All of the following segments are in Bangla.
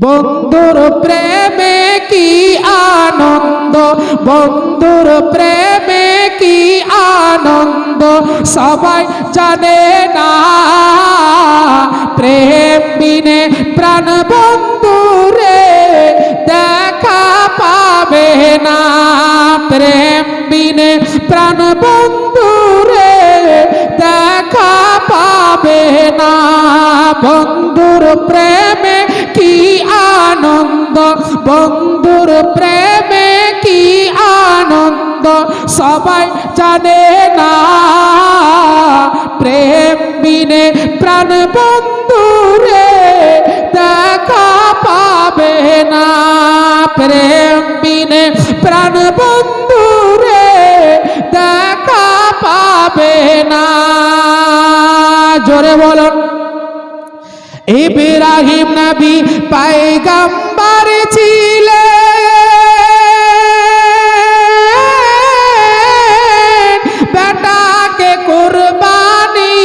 বন্ধুর প্রেমে কি আনন্দ? বন্ধুর প্রেমে কি আনন্দ? সবাই জানে না। প্রেম বিনে প্রাণ বন্ধুরে দেখা পাবে না। প্রেম বিনে প্রাণ বন্ধুরে দেখা পাবে না। বন্ধুর প্রেমে কি আনন্দ বন্ধুর প্রেমে কি আনন্দ? সবাই জানে না প্রেম বিনে প্রাণ বন্ধুরে ইব্রাহিম নবী পাইগাম্বার ছিলেন বেটাকে কুরবানি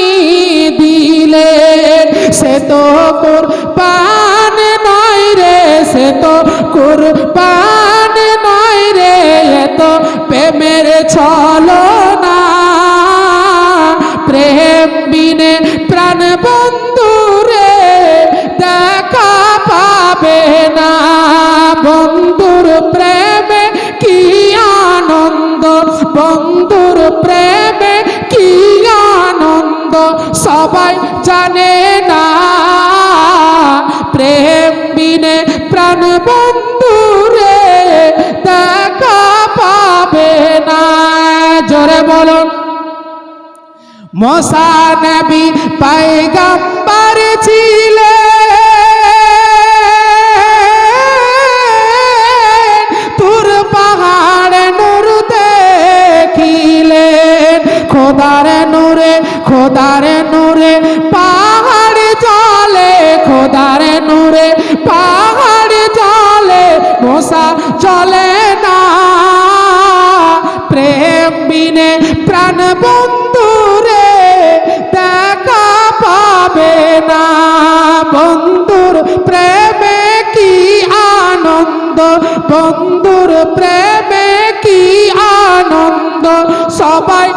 দিলেন। সে তো কুরবান নয় রে, সে তো কুরবান নয় রে। এ তো প্রেমের ছলো না প্রেম বিনে প্রাণ বন্ধুরে সবাই জানে না। প্রেম বিনে প্রাণ বন্ধুরে দেখা পাবে না। জোরে বলুন। মোসা নবী পাইগাম্বার দেখিলেন। খোদার নূরে, খোদার নূরে, পাহাড় জলে, খোদার নূরে, পাহাড় জলে মোসা চলে না। প্রেম বিনে প্রাণ বন্ধুরে দেখা পাবে না। বন্ধুর প্রেমে কি আনন্দ? বন্ধুর প্রেমে কি আনন্দ? সবাই